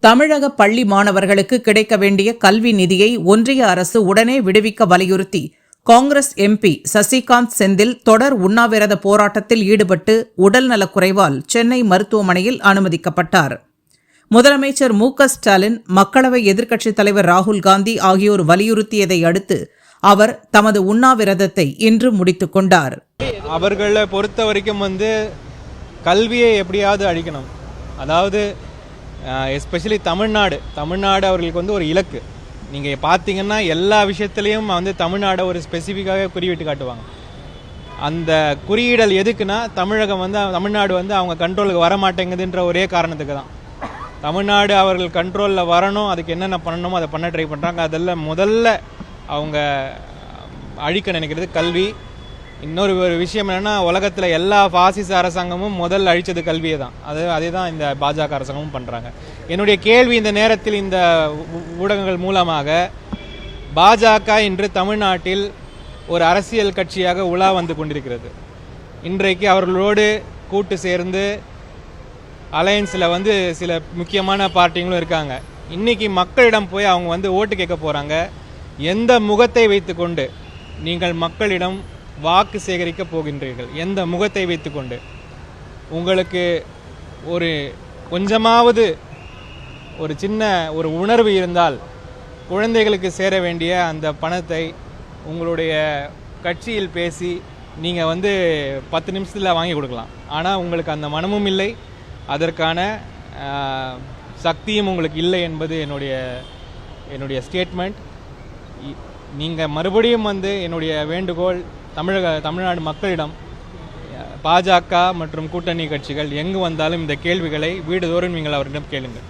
தமிழக பள்ளி மாணவர்களுக்கு கிடைக்க வேண்டிய கல்வி நிதியை ஒன்றிய அரசு உடனே விடுவிக்க வலியுறுத்தி காங்கிரஸ் எம்பி சசிகாந்த் செந்தில் தொடர் உண்ணாவிரத போராட்டத்தில் ஈடுபட்டு உடல்நலக்குறைவால் சென்னை மருத்துவமனையில் அனுமதிக்கப்பட்டார். முதலமைச்சர் மு க ஸ்டாலின் மக்களவை எதிர்க்கட்சித் தலைவர் ராகுல் காந்தி ஆகியோர் வலியுறுத்தியதை அடுத்து அவர் தமது உண்ணாவிரதத்தை இன்று முடித்துக் கொண்டார். அவர்களை பொறுத்த வரைக்கும் வந்து கல்வியை எப்படியாவது அழிக்கணும். அதாவது எஸ்பெஷலி தமிழ்நாடு. தமிழ்நாடு அவர்களுக்கு வந்து ஒரு இலக்கு. நீங்கள் பார்த்தீங்கன்னா எல்லா விஷயத்துலையும் வந்து தமிழ்நாடை ஒரு ஸ்பெசிஃபிக்காக குறிவிட்டு காட்டுவாங்க. அந்த குறியீடல் எதுக்குன்னா தமிழகம் வந்து தமிழ்நாடு வந்து அவங்க கண்ட்ரோலுக்கு வர மாட்டேங்குதுன்ற ஒரே காரணத்துக்கு தான். தமிழ்நாடு அவர்கள் கண்ட்ரோலில் வரணும் அதுக்கு என்னென்ன பண்ணணுமோ அதை பண்ண ட்ரை பண்ணுறாங்க அதெல்லாம் முதல்ல அவங்க அழிக்க நினைக்கிறது கல்வி இன்னொரு ஒரு விஷயம் என்னன்னா உலகத்தில் எல்லா பாசிச அரசாங்கமும் முதல் அழிச்சது கல்வியை தான் அது அதே தான் இந்த பாஜக அரசாங்கமும் பண்ணுறாங்க என்னுடைய கேள்வி இந்த நேரத்தில் இந்த ஊடகங்கள் மூலமாக பாஜக இன்று தமிழ்நாட்டில் ஒரு அரசியல் கட்சியாக உலா வந்து கொண்டிருக்கிறது. இன்றைக்கு அவர்களோடு கூட்டு சேர்ந்து அலையன்ஸில் வந்து சில முக்கியமான பார்ட்டிங்களும் இருக்காங்க. இன்றைக்கி மக்களிடம் போய் அவங்க வந்து ஓட்டு கேட்க போகிறாங்க எந்த முகத்தை வைத்துக்கொண்டு நீங்கள் மக்களிடம் வாக்கு சேகரிக்க போகின்றீர்கள். எந்த முகத்தை வைத்துக்கொண்டு? உங்களுக்கு ஒரு கொஞ்சமாவது ஒரு சின்ன ஒரு உணர்வு இருந்தால் குழந்தைகளுக்கு சேர வேண்டிய அந்த பணத்தை உங்களுடைய கட்சியில் பேசி நீங்கள் வந்து பத்து நிமிஷத்தில் வாங்கி கொடுக்கலாம். ஆனால் உங்களுக்கு அந்த மனமும் இல்லை. அதற்கான சக்தியும் உங்களுக்கு இல்லை என்பது என்னுடைய என்னுடைய ஸ்டேட்மெண்ட் நீங்கள் மறுபடியும் வந்து என்னுடைய வேண்டுகோள் தமிழக தமிழ்நாடு மக்களிடம் பாஜக மற்றும் கூட்டணி கட்சிகள் எங்கு வந்தாலும் இந்த கேள்விகளை வீடுதோறும் நீங்கள் அவரிடம் கேளுங்கள்.